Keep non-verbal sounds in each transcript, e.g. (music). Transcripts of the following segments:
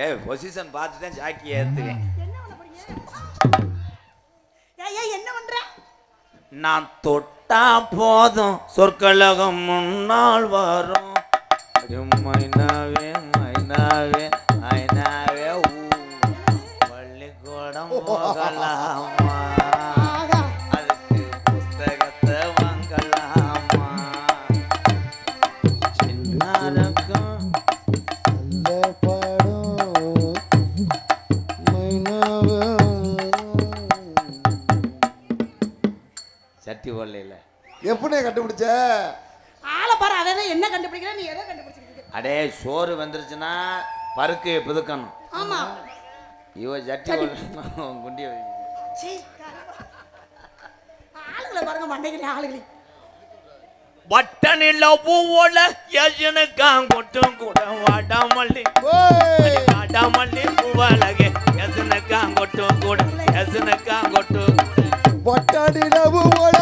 ஏ position பார்த்து தான் Jackie ஏற்றுவேன் என்ன பண்ண போறீங்க? ஏய் ஏய் என்ன பண்ற? நான் தொட்டா போதும் சொற்கலகம் முன்னால் வரும். மைனாவே மைனாவே மைனாவே ஊ. பள்ளிக்கூடம் போகலாமா? எப்படி கண்டுபிடிச்ச? ஆளை பாரு அவன் என்ன கண்டுபிடிக்கிற நீ எதை கண்டுபிடிச்சிருக்க அடே சோறு வந்துருச்சுன்னா பருக்கு பிதுக்கணும். ஆமா. இவ வைக்கணும். சீ ஆளுகளை பாருங்க மண்டைகளே ஆளுகளே. வட்டனில் பூவோல யசனுக்கான் கொட்டும் கூட வாடாமல்லி. ஓய். வாடாமல்லி பூவலகே யசனுக்கான் கொட்டும் கூட யசனுக்கான் கொட்டும். பட்டாடி நபு போல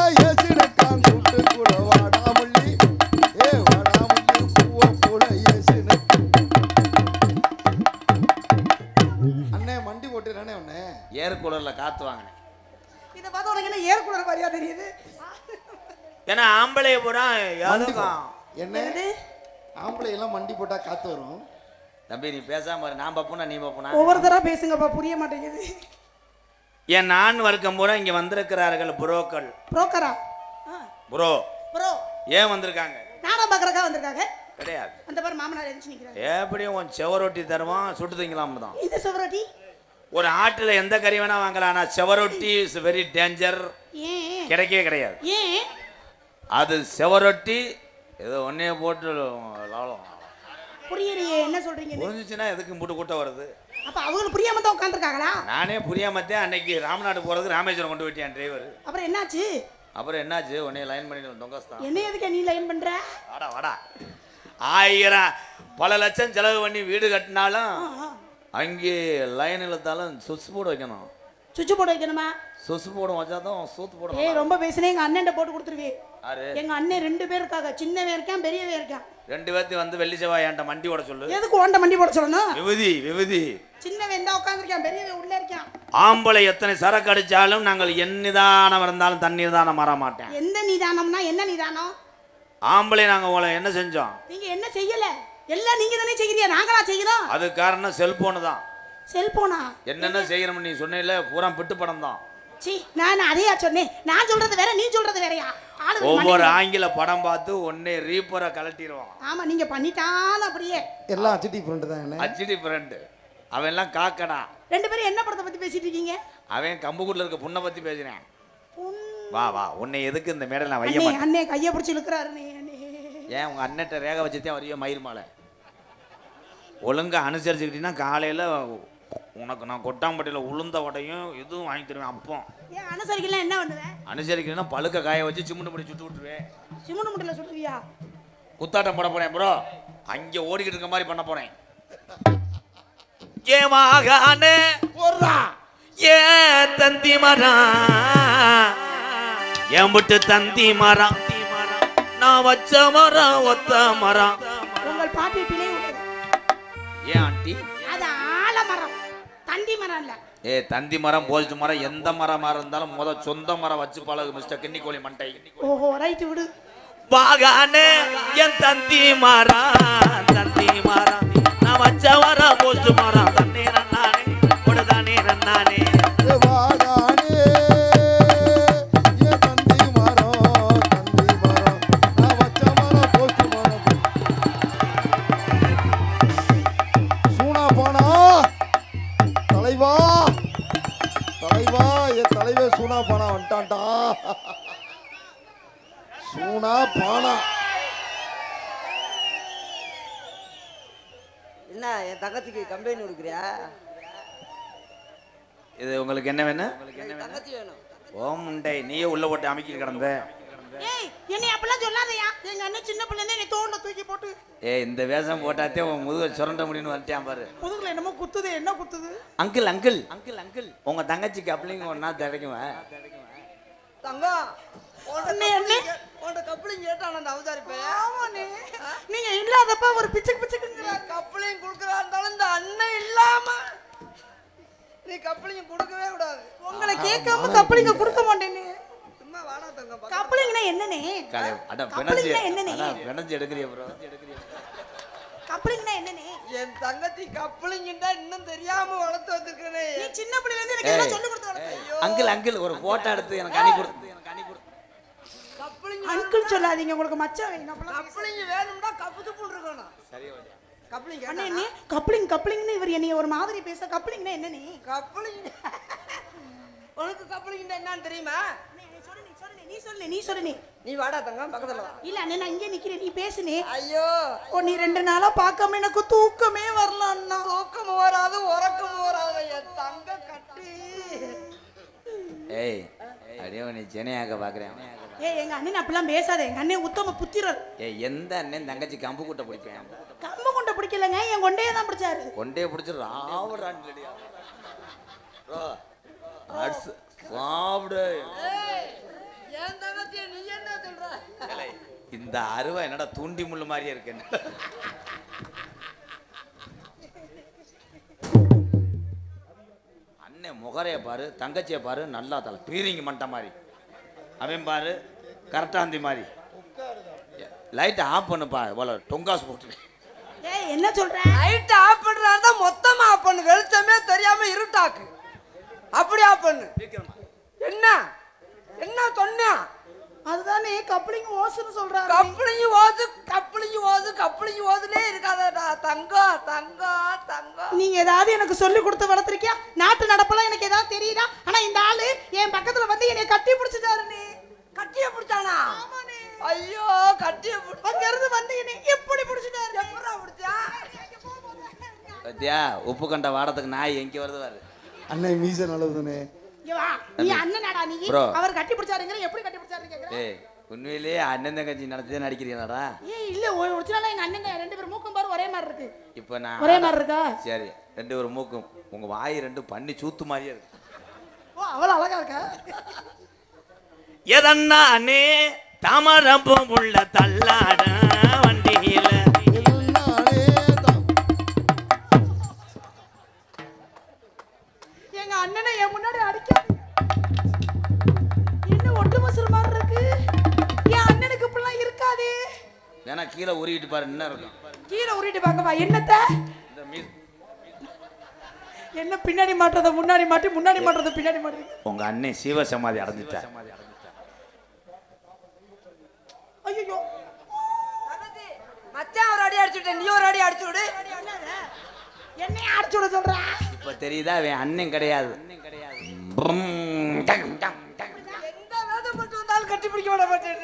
காத்து வாங்கினேன். இதை பார்த்தா உனக்கு என்ன ஏர் கூலர் மாதிரியா தெரியுது? ஏன்னா ஆம்பளை பூரா யாருக்கும் என்ன? என்னது? ஆம்பளை எல்லாம் மண்டி போட்டா காத்து வரும். தம்பி நீ பேசாம. நான் பப்புனா நீ பப்புனா? ஒவ்வொருத்தரா பேசுங்கப்பா புரிய மாட்டேங்குது. என் நான் வர்க்கம் பூரா இங்க வந்திருக்கிறார்கள் புரோக்கள். புரோக்கரா? புரோ. ப்ரோ. ஏன் வந்திருக்காங்க? நாடகம் பார்க்கறக்கா வந்திருக்காங்க? கிடையாது. அந்த பாரு மாமனார் எழுந்து நிக்கிறாங்க எப்படியும் உன் செவரொட்டி தருவான் சுட்டு திங்கலாம் தான். இந்த சுவரொட்டி? ஒரு ஆட்டுல எந்த கறி வேணா வாங்கலாம் ஆனா செவரொட்டி இஸ் வெரி டேஞ்சர் கிடைக்கவே கிடையாது. அது செவரொட்டி ஏதோ ஒன்னே போட்டு லாபம் புரியலையே என்ன சொல்றீங்க புரிஞ்சுச்சுன்னா எதுக்கு மூட்டு கூட்டம் வருது? அப்ப அவங்களுக்கு புரியாம தான் உட்காந்துருக்காங்களா நானே புரியாமத்தே அன்னைக்கு ராமநாடு போறதுக்கு ராமேஸ்வரம் கொண்டு போயிட்டேன் டிரைவர் அப்புறம் என்னாச்சு? அப்புறம் என்னாச்சு? உன்னைய லைன் பண்ணிட்டு தொங்கஸ்தான் என்ன எதுக்கு நீ லைன் பண்ற? வாடா வாடா. ஆயிரம் பல லட்சம் செலவு பண்ணி வீடு கட்டினாலும் அங்கே லைன் இழுத்தாலும் சுவிட்ச் போர்டு வைக்கணும். சுவிட்ச் போர்டு வைக்கணுமா? சுவிட்ச் போர்டு வச்சா தான் சூத்து போடும் ஏய் ரொம்ப பேசுனே எங்க அண்ணன் போட்டு கொடுத்துருவே எங்க அண்ணன் ரெண்டு பேர் இருக்காங்க. சின்னவன் இருக்கான் பெரியவன் இருக்கான். ரெண்டு பேர்த்தையும் வந்து வெள்ளி செவ்வாய் என்கிட்ட மண்டி ஓட சொல்லு. எதுக்கு ஓண்ட மண்டி போட சொல்லணும்? விபதி விபதி. சின்னவன் தான் உட்காந்துருக்கான் பெரியவன் உள்ள இருக்கான். ஆம்பளை எத்தனை சரக்கு அடிச்சாலும் நாங்கள் என் நிதானம் இருந்தாலும் தண்ணீர் தானம் மாற மாட்டேன். எந்த நிதானம்னா என்ன நிதானம்? ஆம்பளை நாங்கள் உங்களை என்ன செஞ்சோம்? நீங்க என்ன செய்யல? எல்லாம் நீங்க தானே செய்கிறீங்க நாங்களா செய்கிறோம். அது காரணம் செல்போனு தான். செல்போனா? என்னென்ன செய்யணும்னு நீ சொன்னில பூரா பிட்டு படம் தான். சி நான் அதையா சொன்னேன்? நான் சொல்றது வேற நீ சொல்றது வேறயா? ஒவ்வொரு ஆங்கில படம் பார்த்து ஒன்னே ரீப்பரை கலட்டிடுவான் ஆமா நீங்க பண்ணிட்டாலும் அப்படியே. எல்லாம் அச்சிட்டி ஃப்ரெண்டு தான் அச்சிடி ஃப்ரெண்டு அவன் எல்லாம் காக்கடா. ரெண்டு பேரும் என்ன படத்தை பத்தி பேசிட்டு இருக்கீங்க? அவன் கம்புக்கூட்டில் இருக்க பொண்ணை பத்தி பேசுறேன் பொன்- வா வா உன்னை எதுக்கு இந்த மேடையில் நான் வைய அண்ணே கையை பிடிச்சி இழுக்கிறாரு நீ அண்ணே. ஏன் உங்க அண்ணன்ட்ட ரேகை வச்சுதான் வரையோ மயிர் மாலை? ஒழுங்கா அனுசரிச்சுக்கிட்டீங்கன்னா காலையில உனக்கு நான் கொட்டாம்பட்டியில் உளுந்த வடையும் இதுவும் வாங்கி தருவேன் அப்போ. ஏன் அனுசரிக்கலாம் என்ன பண்ணுவேன் அனுசரிக்கணும்னா பழுக்க காய வச்சு சிமெண்ட் பண்ணி சுட்டு விட்டுருவேன் சிமுண்டு முட்டையில சொல்லுவியா குத்தாட்டம் போட போறேன் ப்ரோ. அங்கே ஓடிக்கிட்டு இருக்க மாதிரி பண்ண போறேன். ஏமாகானே போடுறா. ஏ தந்தி மரம் எம்புட்டு தந்தி மரம் நான் வச்ச மரம் ஒத்த மரம். உங்கள் பாட்டி ஏன் ஆண்டி? அது ஆலமரம் தண்டி மரம் இல்ல. ஏ தந்தி மரம் போஸ்ட் மரம் எந்த மரமா இருந்தாலும் முத சொந்த மரம் வச்சு பழகு மிஸ்டர் கிண்ணிக்கோழி மண்டை. ஓஹோ ரைட்டு விடு. வாகானே என் தந்தி மரம் தந்தி மரம். நான் வச்ச மரம் போஸ்ட் மரம் தண்ணி சூனா பானா வந்துட்டான்டா. சூனா பானா. என்ன என் தங்கச்சிக்கு கம்ப்ளைண்ட் கொடுக்குறியா? இது உங்களுக்கு என்ன வேணும்? எனக்கு தங்கச்சி வேணும். ஓ முண்டை. நீயே உள்ள போட்டு அமைக்கி கிடந்த. ஏய் என்னை அப்படிலாம் சொல்லாதயா? எங்க அண்ணன் சின்ன பிள்ளை நீ தோண்ட தூக்கி போட்டு ஏ இந்த வேஷம் போட்டாத்தே உன் முதுக சுரண்ட முடியும்னு வந்துட்டான் பாரு. முதுகுல என்னமோ குத்துது என்ன குத்துது? Uncle uncle. Uncle uncle. உங்க தங்கச்சிக்கு அப்படிங்க ஒன்னா பையன் ஆமாண்ணே. நீங்க இல்லாதப்ப ஒரு பிச்சுக்கு பிச்சுக்குங்கிறாரு கப்பலிங் கொடுக்குறா இருந்தாலும் இந்த அண்ணன் இல்லாம நீ கப்பலிங் கொடுக்கவே கூடாது. உங்களை கேட்காம கப்பலிங்க கொடுக்க மாட்டேன்னு. பிணஞ்சி எடுக்கிறிய ப்ரோ என் தங்கச்சி இன்னும் தெரியாம வளர்த்து வந்திருக்கனே. நீ சின்ன பிள்ளைல இருந்து எனக்கு எல்லாம் சொல்லி கொடுத்து வளர்த்த. அங்கிள் அங்கிள் ஒரு போட்டோ எடுத்து எனக்கு அணி கொடுத்து எனக்கு அணி கொடு. கப்பலிங் அங்கிள் சொல்லாதீங்க உங்களுக்கு மச்சான் வேணும். அப்பலாம் கப்பலிங் வேணும்னா கப்பு துப்பு இருக்கணும் சரி கப்பலிங் அண்ணே கேட்டா நீ கப்ளிங் கப்ளிங்னு இவர் என்னைய ஒரு மாதிரி பேச கப்ளிங்னா என்ன நீ கப்பலிங் உனக்கு கப்பலிங் என்னன்னு தெரியுமா? நீ சொல்லு நீ சொல்லு நீ. நீ வாடா தங்கம் பக்கத்துல வா. இல்ல அண்ணே நான் இங்கே நிக்கிறேன். நீ பேசுனே ஐயோ. ஓ நீ ரெண்டு நாளா பார்க்காம எனக்கு தூக்கமே வரல அண்ணா. தூக்கம் வராது உறக்கம் வராது என் தங்க கட்டி. ஏய் அப்படியே நீ சென்னையாக்க பார்க்குறேன். ஏய் எங்க அண்ணன் அப்படிலாம் பேசாத. எங்க அண்ணன் உத்தம புத்திரர். ஏய் எந்த அண்ணன் தங்கச்சி கம்பு கூட்ட பிடிப்பேன்? கம்பு கொண்ட பிடிக்கலங்க என் கொண்டையே தான் பிடிச்சாரு. கொண்டே பிடிச்சி அடிச்சு சாப்பிடு இந்த அருவா என்னடா தூண்டி முள்ளு மாதிரியே இருக்கு. அண்ணன் முகரைய பாரு தங்கச்சியை பாரு நல்லா தலை. பீரிங்க மண்ட மாதிரி. அவன் பாரு கரெக்டாந்தி மாதிரி. லைட்டை ஆஃப் பண்ணுப்பா இவ்வளோ டொங்காஸ் போட்டு. ஏய் என்ன சொல்ற? லைட் ஆஃப் பண்றதா மொத்தமா ஆஃப் பண்ணு. வெளிச்சமே தெரியாம இருட்டாக்கு. அப்படி ஆஃப் பண்ணு. என்ன? என்ன சொன்னா? அதுதானே கப்ளிங் ஓசுன்னு சொல்றாரு. கப்பலிங்க ஓது கப்பலிங்க ஓது கப்பலிங்க ஓதுனே இருக்காதடா தங்கம் தங்கம் தங்கம் நீங்க ஏதாவது எனக்கு சொல்லி கொடுத்து வளர்த்துருக்கியா? நாட்டு நடப்பெல்லாம் எனக்கு ஏதாவது தெரியுதா? ஆனா இந்த ஆளு என் பக்கத்துல வந்து என்னை கட்டி பிடிச்சிட்டாரு நீ. கட்டிய பிடிச்சானா. ஐயோ கட்டிய அங்க இருந்து வந்து என்னை எப்படி பிடிச்சிட்டாரு எப்படா பிடிச்சா? பத்தியா உப்பு கண்ட வாடத்துக்கு நாய் எங்கே வருது பாரு. அண்ணே மீச நல்லதுதானே இங்க வா. நீ அண்ணனாடா நீ. Bro. அவர் கட்டி பிடிச்சாருங்கிற எப்படி கட்டி பிடிச்சாரு கேக்குற ஏய் உண்மையிலேயே அண்ணன் தங்கச்சி நடத்தி நடிக்கிறீங்களாடா? ஏய் இல்ல ஒரு ஒரிஜினலா எங்க அண்ணன் ரெண்டு பேரும் மூக்கும் பாரு ஒரே மாதிரி இருக்கு. இப்போ நான் ஒரே மாதிரி இருக்கா? சரி ரெண்டு ஒரு மூக்கும். உங்க வாய் ரெண்டு பண்ணி சூத்து மாதிரியே இருக்கு. ஓ அவ்வளவு அழகா இருக்கா? எதன்னானே தாமரப்பும் உள்ள தள்ளாட. பாரு என்ன இருக்கும். கீழே உருட்டு பார்க்கவா? என்னத்த? என்ன பின்னாடி மாட்டுறத முன்னாடி மாட்டி முன்னாடி மாட்டுறத பின்னாடி மாட்டுறீங்க உங்க அண்ணன் சிவ சமாதி அடைஞ்சிட்டா ஐயோ மச்சான் ஒரு அடி அடிச்சு விட்டேன் நீ ஒரு அடி அடிச்சு விடு என்னைய அடிச்சு விட சொல்றா? இப்ப தெரியுதா அவன் அண்ணன் கிடையாது. பும், டங், விட மாட்டேன்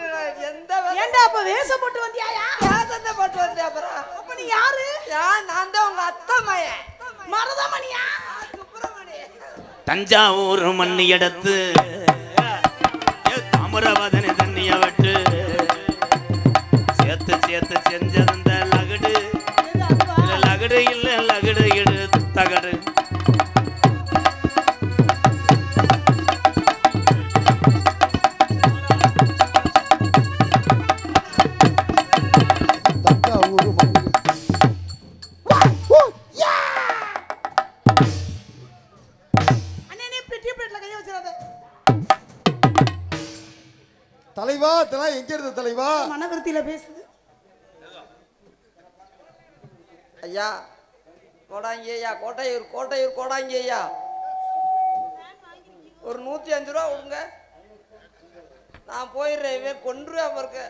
எந்த ஏன்டா அப்ப வேஷம் போட்டு வந்தியாயா? வேதத்தை பட்டு வந்தேன் அப்புறம்? அப்ப நீ யாரு? ஏன் நான் தான் உங்க அத்தை மயன் மருதமணியா? சுப்பிரமணி தஞ்சாவூர் மண்ணி எடுத்து அமரவதனை கோடாங்கி ஐயா கோட்டையூர் கோட்டையூர் கோடாங்கி ஐயா ஒரு நூத்தி அஞ்சு ரூபா கொடுங்க. நான் போயிடுறேன் இவன் கொன்றுவேன் பாருங்க.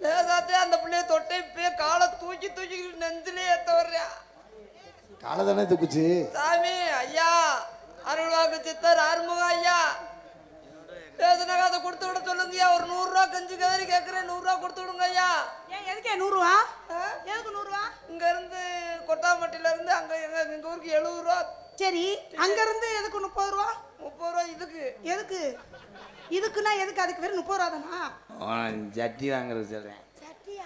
லேசாத்தே அந்த பிள்ளைய தொட்டே இப்பயே காலை தூக்கி தூக்கி நெஞ்சிலே ஏத்த வர்றியா காலை தானே தூக்குச்சு? சாமி ஐயா அருள்வாக்கு சித்தர் ஆறுமுகம் ஐயா. பேசுனாங்க அதை கொடுத்து விட சொல்லுங்கய்யா. ஒரு நூறுரூவா கஞ்சி கதறி கேட்குறேன். நூறுரூவா கொடுத்து விடுங்க ஐயா ஏன் எதுக்கே நூறு ரூபா எதுக்கு நூறு ரூபா இங்க இருந்து கொட்டாம்பட்டியில இருந்து அங்க எங்க எங்க ஊருக்கு எழுபது ரூபா. சரி அங்க இருந்து எதுக்கு முப்பது ரூபா? முப்பது ரூபா இதுக்கு. எதுக்கு? இதுக்குன்னா எதுக்கு? அதுக்கு வெறும் முப்பது ரூபா தானா? ஜட்டி வாங்குறது சொல்றேன். சட்டியா?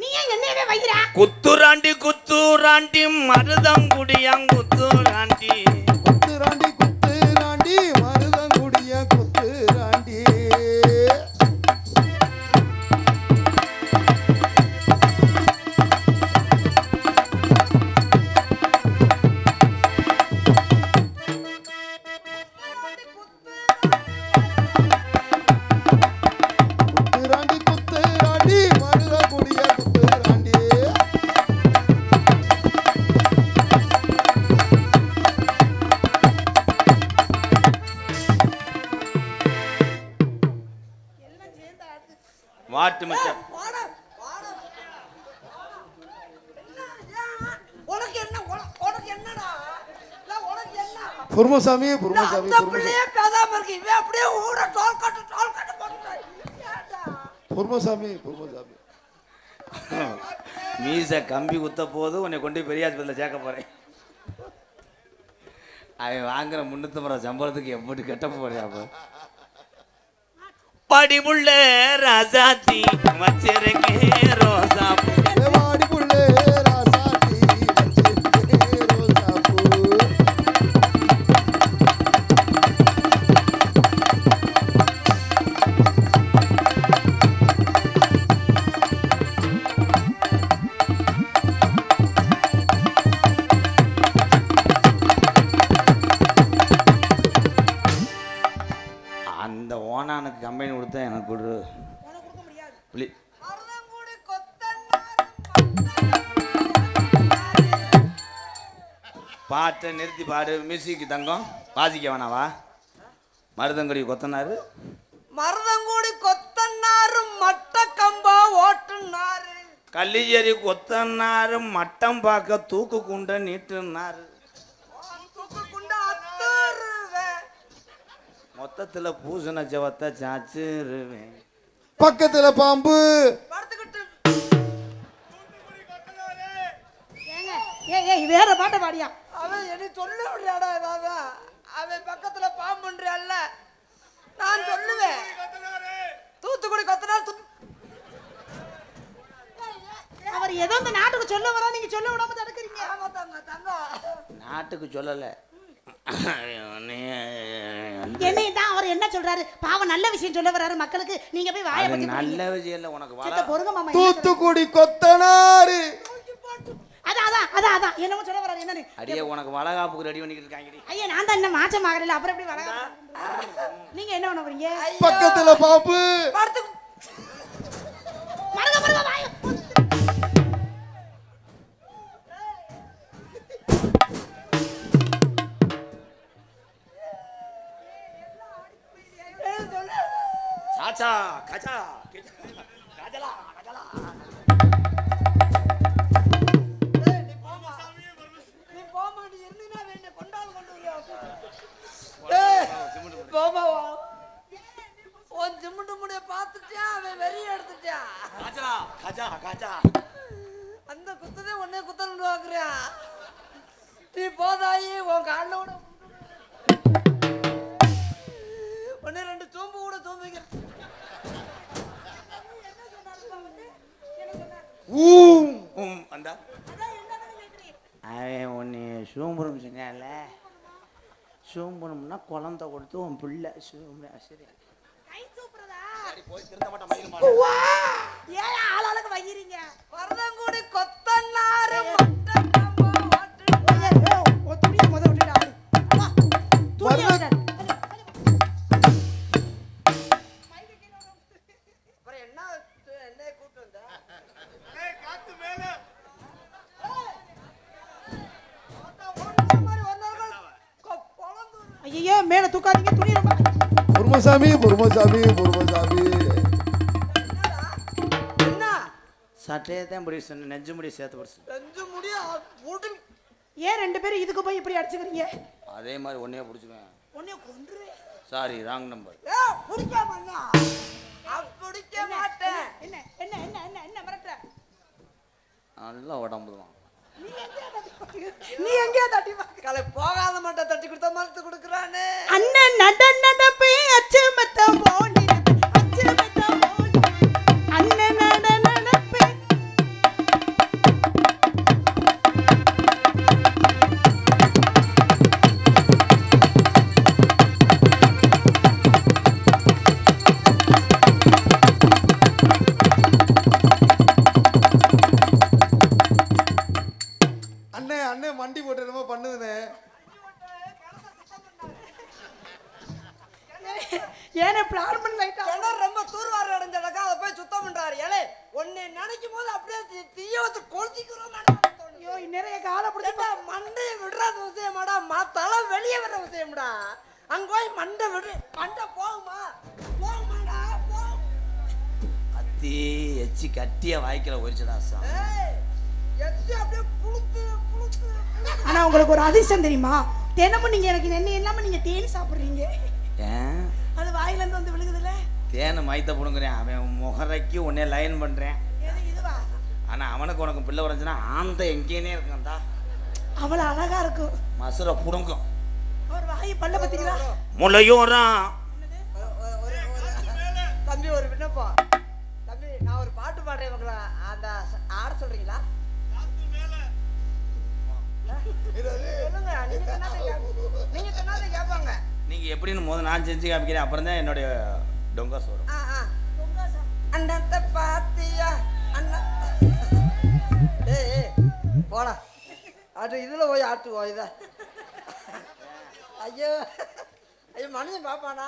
நீ ஏன் என்னையவே வைக்கிற குத்துராண்டி குத்துராண்டி மருதங்குடியாங் குத்துராண்டி போட்டுட்டான். ஏன்டா? பொறுமசாமி பொறுமசாமி மீச கம்பி குத்த போது உன்னை கொண்டு போய் பெரிய ஆஸ்பத்திரியில் சேர்க்க போறேன். அவன் வாங்குற முன்னூத்தம்பது சம்பளத்துக்கு எப்படி கட்ட போறேன் அப்போ? படிமுள்ள ராசாத்தி வச்சிருக்கே ரோசா. ஓனானுக்கு கம்பெனி கொடுத்தா எனக்கு கொடு புளி பாட்டை நிறுத்தி பாடு. மியூசிக் தங்கம். வாசிக்க வேணாவா? மருதங்குடி கொத்தனாரு. மருதங்குடி கொத்தனாரு மட்ட கம்பா ஓட்டுனாரு. கல்லிச்சேரி கொத்தனாரு மட்டம் பார்க்க தூக்கு குண்ட நீட்டுனாரு. மொத்தத்தில் பூசண ஜவத்தை சாச்சிருவேன். பக்கத்துல பாம்பு. படுத்துக்கிட்டு. ஏங்க ஏய் ஏய் வேற பாட்டை பாடியா? அவன் என்ன சொல்ல முடியாடா ஏதாவது அவன் பக்கத்துல பாம்புன்றியல்ல நான் சொல்லுவேன். தூத்துக்குடி கொத்தனார் அவர் ஏதோ இந்த நாட்டுக்கு சொல்ல வரா நீங்க சொல்ல விடாம தடுக்கிறீங்க. ஆமா தங்க தங்கம். நாட்டுக்கு சொல்லலை. என்னைய தான் அவர் என்ன சொல்றாரு? பாவம் நல்ல விஷயம் சொல்ல வராரு மக்களுக்கு நீங்க போய் வாயை பத்தி நல்ல விஷயம் இல்லை உனக்கு பொறுங்க மாமா என்ன? தூத்துக்குடி கொத்தனாரு அதான் அதான் அதான் அதான். என்னமோ சொல்ல வராரு என்னன்னு? அடியே உனக்கு வளகாப்புக்கு ரெடி பண்ணிக்கிட்டு இருக்காங்கடி. ஐயா நான் தான் இன்னும் மாச்சம் ஆகல அப்புறம் எப்படி வர நீங்க என்ன பண்ண போறீங்க? பக்கத்துல வாய. கொடுத்து உன் பிள்ளை சரி கை சூப்பரதா போய் திருந்த மாட்டேன் ஏன் ஆளாளுக்கு வைக்கிறீங்க பொறுமசாமி பொறுமசாமி பொறுமசாமி என்ன சட்டையை தான் இப்படி சொன்ன நெஞ்சு முடி சேர்த்து படிச்சு முடிய? போட்டு ஏன் ரெண்டு பேரும் இதுக்கு போய் இப்படி அடிச்சுக்கிறீங்க? அதே மாதிரி ஒன்னே பிடிச்சிக்குவேன். உன்னைய கொன்றுவேன் சாரி ராங் நம்பர் பிடிக்க மாட்டேன். என்ன? என்ன? என்ன? என்ன? என்ன? மிரட்டுற? நல்லா உடம்பு தலை வெளியே வர விஷயம்டா. அங்க போய் மண்டை விடு. மண்டை போகுமா? போகுமாடா? போகும் அத்தி எச்சி கட்டிய வாய்க்கல ஒரிச்சதாசா ஏய், எச்சி அப்படியே புழுத்து, புழுத்து, புழுத்து. ஆனா உங்களுக்கு ஒரு அதிர்ஷ்டம் தெரியுமா? தினமும் நீங்க எனக்கு எண்ணெய் இல்லாம நீங்க தேன் சாப்பிடுறீங்க? ஏன்? அது வாயில இருந்து வந்து விழுகுதுல்ல? தேனை மைத்த புடுங்குறேன் அவன் முகரைக்கு உன்னை லைன் பண்றேன். ஆனா அவனுக்கு உனக்கு பிள்ளை உடஞ்சுன்னா ஆந்த எங்கேனே இருக்கான்டா. அவ்வளவு அழகா இருக்கும். மசுரை புடுங்கும். அவர் வாய் பல்ல ஒரு- ஒரு- ஒரு- ஒரு- தம்பி ஒரு விண்ணப்பம். தம்பி நான் ஒரு பாட்டு பாடுறேன் உங்களை. அந்த ஆட சொல்றீங்களா? நீங்க எப்படின்னு முதல்ல நான் செஞ்சு காமிக்கிறேன். அப்புறம் தான் என்னுடைய டொங்காஸ் வரும். அண்ணத்தை பாத்தியா? அண்ணா போடா. அது இதுல போய் ஆட்டுவோம் இத. ஐயோ ஐயோ மனுஷன் பாப்பானா?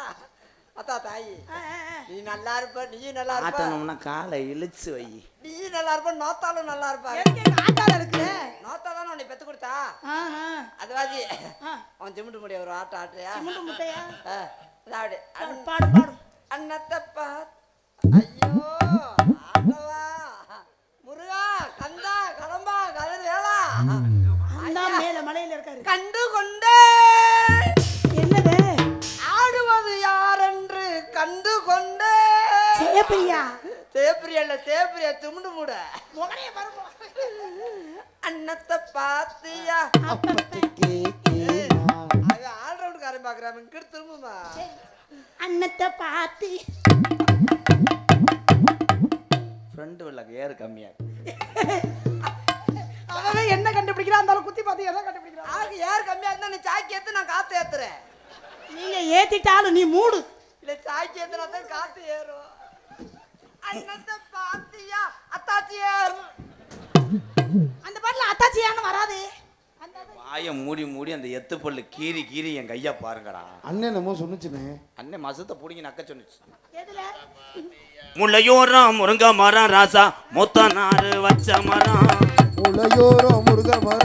அத்தா தாயி. நீ நல்லா இருப்ப நீ நல்லா இருப்ப. காலை இழுச்சு வை. நீ நல்லா இருப்ப நோத்தாலும் நல்லா இருப்ப. ஆட்டால இருக்கு நோத்தா தானே உன்னை பெத்து கொடுத்தா? ஆ. அவன் சிமெண்ட் முடிய ஒரு ஆட்டம் ஆட்டுறியா? சிமெண்ட் முட்டையா? அதாவது பாடு, பாடு பாடு. அண்ணத்தை பாத் ஐயோ ஆண்டவா முருகா கந்தா கடம்பா கதிர் வேளா மேல மலையில இருக்காரு. கண்டு கொண்டே என்னது? ஆடுவது யாரென்று கண்டு கொண்டே ஜெயப்பிரியா தேப்பிரியா இல்ல தேப்பிரியா துமுண்டு மூட முகரைய பாருங்க அண்ணத்தை பாத்தியா அப்பத்துக்கு அது ஆல்ரவுண்டுக்காரன் பாக்குறான். இங்கிட்டு திரும்புமா? அன்னத்தை பார்த்து ஃப்ரெண்டு வில்லக்கு ஏறு கம்மியா. இருக்கு. (laughs) அவன் என்ன கண்டுபிடிக்கிறா அந்த குத்தி பார்த்து எதை கண்டுபிடிக்கிறான்? ஆகு யார் கம்மியா இருந்தா நீ சாக்கி ஏத்து நான் காத்து ஏத்துறேன். நீங்க ஏத்திட்டாலும் நீ மூடு. இல்ல சாக்கி ஏத்துனா தான் காத்து ஏறும். அண்ணத்தை பாத்தியா? அத்தாச்சி ஏறும் அந்த பாட்டுல அத்தாச்சியான்னு வராது. வாயை மூடி மூடி அந்த எத்து பல்லு கீறி கீறி என் கையா பாருங்கடா. அண்ணன் என்னமோ சொன்னுச்சுனே அண்ணன் மசத்தை பிடிங்கி நக்க சொன்னுச்சு. எதுல? முள்ளையோரம் முருங்கை மரம் ராசா மொத்த நாறு வச்ச மரம். முளையோரம் முருக மர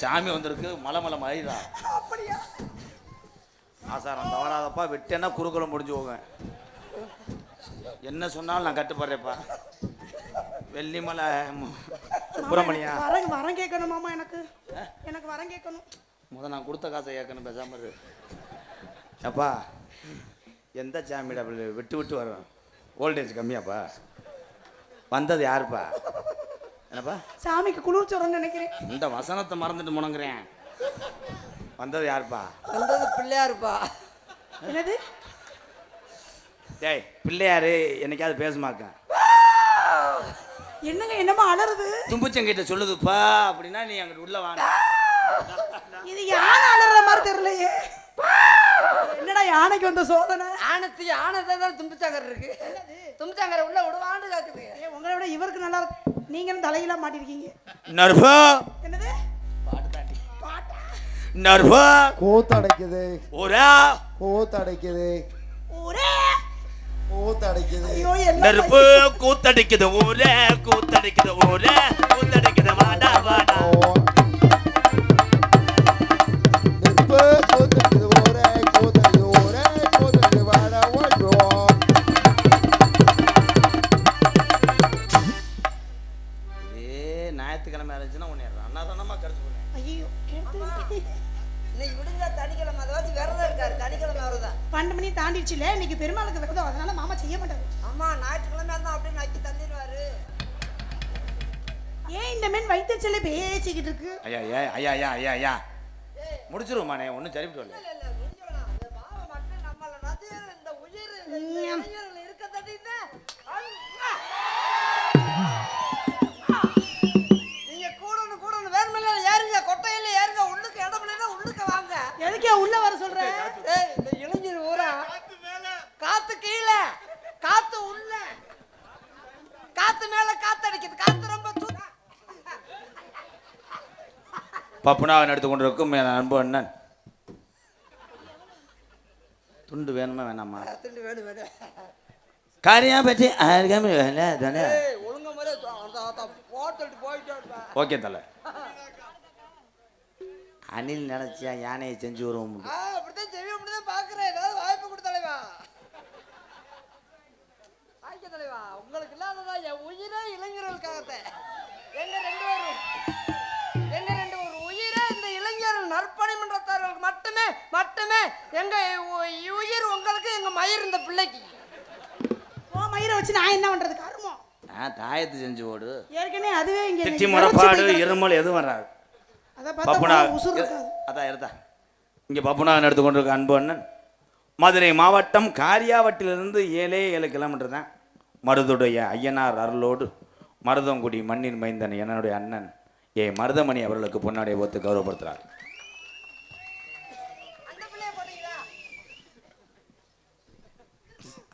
சாமி வந்திருக்கு மலை மலை அப்படியா? ஆசாரம் தவறாதப்பா விட்டேன்னா குறுக்குளம் முடிஞ்சு போவேன். என்ன சொன்னாலும் நான் கட்டுப்படுறேப்பா வெள்ளிமலை சுப்பிரமணியா. வரம் வரம் கேட்கணும் மாமா எனக்கு. எனக்கு வரம் கேட்கணும். முத நான் கொடுத்த காசை ஏற்கனவே பேசாம அப்பா எந்த சாமியிட அப்படி விட்டு விட்டு வரும் ஓல்டேஜ் கம்மியாப்பா. வந்தது யாருப்பா? என்னப்பா? சாமிக்கு குளிர் சொல்றேன்னு நினைக்கிறேன். இந்த வசனத்தை மறந்துட்டு முணங்குறேன். வந்தது யாருப்பா? வந்தது பிள்ளையாருப்பா. என்னது? டேய் பிள்ளையாரு என்னைக்காவது பேசுமாக்க என்னங்க என்னமோ அலறுது? தும்புச்சங்கிட்ட சொல்லுதுப்பா அப்படின்னா நீ அங்கிட்டு உள்ள வாங்க இது யானை அலற மாதிரி தெரியலையே. என்னடா யானைக்கு வந்த சோதனை? ஆனத்தை தான் தும்பிச்சாங்கர் இருக்கு. தும்பிச்சாங்கரை உள்ள விடுவான்னு கேக்குது. உங்களை விட இவருக்கு நல்லா இருக்கு. நீங்களும் தலையில மாட்டிருக்கீங்க. நர்பா என்னது? பாட்டு தாண்டி. பாட்டா? நர்பா கோத்தடைக்குது. ஒரா கோத்தடைக்குது. ஒரே கோத்தடைக்குது. ஐயோ என்ன நெருப்பு கூத்தடிக்குது ஊரே. கூத்தடிக்குது ஊரே. கூத்தடிக்குது வாடா வாடா. தாண்டிடுச்சுல இன்னைக்கு பெருமாளுக்கு விரதம். அதனால மாமா செய்ய மாட்டாரு. ஆமா ஞாயிற்றுக்கிழமை இருந்தா அப்படியே நக்கி தள்ளிடுவாரு ஏன் இந்த மேன் வயிற்றுச்சல பேசிக்கிட்டு இருக்கு? ஐயா ஐயா ஐயா ஐயா ஐயா ஐயா. முடிச்சிருவோமாண்ணே ஒன்றும் சரிப்பட்டு வரல. இல்ல இல்ல முடிஞ்சிடலாம் இந்த பாவ மக்கள் நம்மள ரசிகர் இந்த உயிர் இந்த காத்து உள்ள காத்து மேல காத்து அடிக்குது. காத்து ரொம்ப சூ- பப்புனாவை எடுத்து கொண்டிருக்கும் என் அன்பு அண்ணன். துண்டு வேணுமா வேணாமா? துண்டு வேணும் வேணும். காரியா பற்றி ஆறுகாம வேலை தானே ஒழுங்க மாதிரி போட்டுட்டு போயிட்டு இருப்பேன் ஓகே தலை. அணில் நினைச்சா யானையை செஞ்சு வருவோம். செவி அப்படித்தான் பாக்குறேன் ஏதாவது வாய்ப்பு கொடு தலைவா வாய்க்க தலைவா உங்களுக்கு இல்லாததா? என் உயிரே இளைஞர்களுக்காகத்தான் எங்க ரெண்டு பேரும் எங்க ரெண்டு ஒரு உயிரே இந்த இளைஞர் நற்பணி மன்றத்தார்களுக்கு மட்டுமே மட்டுமே. எங்க உயிர் உங்களுக்கு எங்க மயிர் இந்த பிள்ளைக்கு. ஓ மயிரை வச்சு நான் என்ன பண்றது? கருமோ ஆ தாயத்து செஞ்சு ஓடு ஏற்கனவே அதுவே இங்க திட்டி முறைப்பாடு. இருமல் எதுவும் வராது. அதை பப்புனா அதான் எடுத்தா இங்கே பப்புனாவை எடுத்து கொண்டிருக்க அன்பு அண்ணன். மதுரை மாவட்டம் காரியாவட்டிலிருந்து ஏழே ஏழு கிலோமீட்டர் தான். மருதுடைய ஐயனார் அருளோடு மருதங்குடி மண்ணின் மைந்தன் என்னுடைய அண்ணன். ஏ மருதமணி அவர்களுக்கு பொன்னாடைய ஒத்து கௌரவப்படுத்துகிறார்.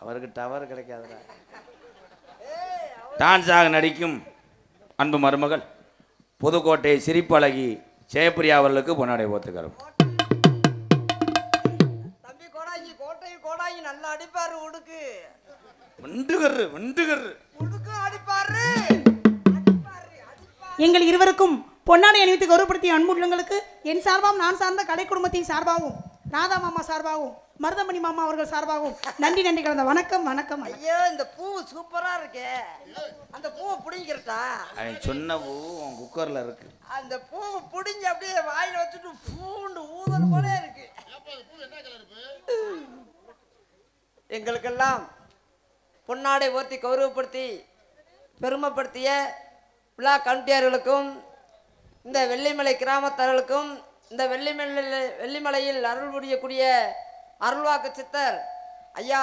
அவருக்கு டவர் கிடைக்காதுடா. டான்ஸாக நடிக்கும் அன்பு மருமகள் புதுக்கோட்டை சிரிப்பழகி ஜெயப்பிரியா அவர்களுக்கு பொன்னாடை ஒத்துக்கிறோம் வண்டுகரு வண்டுகரு எங்கள் இருவருக்கும் பொன்னாடை அணிவித்து கௌரவப்படுத்திய அன்புள்ளங்களுக்கு என் சார்பாகவும் நான் சார்ந்த கலை குடும்பத்தின் சார்பாகவும் ராதா மாமா சார்பாகவும் மருதமணி மாமா அவர்கள் சார்பாகவும் நன்றி நன்றி கலந்த வணக்கம் வணக்கம் வணக்கம். ஐயோ இந்த பூ சூப்பரா இருக்கே. அந்த பூவை பிடிங்கிறட்டா அவன் சொன்ன பூ உன் குக்கரில் இருக்கு. அந்த பூவை பிடிங்கி அப்படியே வாயில வச்சுட்டு பூண்டு ஊதல் போல இருக்கு. எங்களுக்கெல்லாம் பொன்னாடை ஓர்த்தி கௌரவப்படுத்தி பெருமைப்படுத்திய விழா கமிட்டியார்களுக்கும் இந்த வெள்ளிமலை கிராமத்தார்களுக்கும் இந்த வெள்ளிமலை வெள்ளிமலையில் அருள் புரியக்கூடிய அருள்வாக்கு சித்தர் ஐயா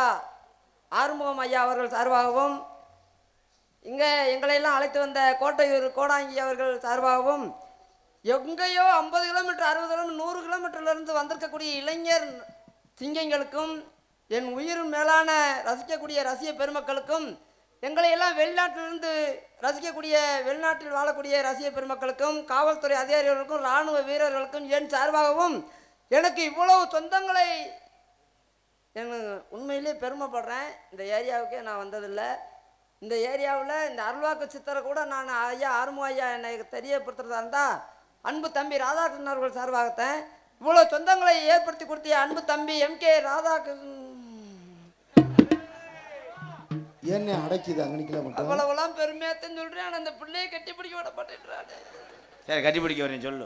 ஆறுமுகம் ஐயா அவர்கள் சார்பாகவும் இங்கே எங்களையெல்லாம் அழைத்து வந்த கோட்டையூர் கோடாங்கி அவர்கள் சார்பாகவும் எங்கேயோ ஐம்பது கிலோமீட்டர் அறுபது கிலோமீட்டர் நூறு கிலோமீட்டர்லேருந்து வந்திருக்கக்கூடிய இளைஞர் சிங்கங்களுக்கும் என் உயிரும் மேலான ரசிக்கக்கூடிய ரசிக பெருமக்களுக்கும் எங்களை எல்லாம் வெளிநாட்டிலிருந்து ரசிக்கக்கூடிய வெளிநாட்டில் வாழக்கூடிய ரசிக பெருமக்களுக்கும் காவல்துறை அதிகாரிகளுக்கும் இராணுவ வீரர்களுக்கும் என் சார்பாகவும் எனக்கு இவ்வளவு சொந்தங்களை எனக்கு உண்மையிலே பெருமைப்படுறேன். இந்த ஏரியாவுக்கே நான் வந்ததில்லை. இந்த ஏரியாவில் இந்த அருள்வாக்கு சித்தரை கூட நான் ஐயா ஆறுமு ஐயா என்னை தெரியப்படுத்துறதா இருந்தால் அன்பு தம்பி ராதாகிருஷ்ணன் அவர்கள் சார்பாகத்தேன் இவ்வளோ சொந்தங்களை ஏற்படுத்தி கொடுத்திய அன்பு தம்பி எம் கே ராதாகிருஷ்ணன் என்ன அடைக்குது அங்கனிக்கல மட்டும்? அவ்வளவுலாம் பெருமையாத்தான் சொல்கிறேன் ஆனால் அந்த பிள்ளையை கட்டி பிடிக்க விட மாட்டேன்றானே. சரி கட்டி பிடிக்க வரேன் சொல்லு.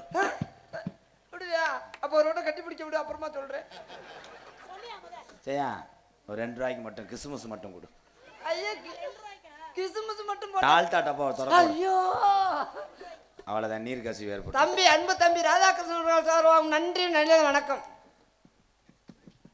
விடுவியா? அப்போ ஒரு விட கட்டி பிடிக்க விடு அப்புறமா சொல்கிறேன் சரியா? ஒரு ரெண்டு ரூபாய்க்கு மட்டும் கிறிஸ்மஸ் மட்டும் கொடு. ஐயா கிறிஸ்துமஸ் மட்டும் டால்டா டப்பா திறக்க ஐயோ! அவ்வளோதான் நீர் கசிவு ஏற்படும் தம்பி அன்பு தம்பி ராதாகிருஷ்ணன் சார்பாக நன்றி நல்ல வணக்கம்.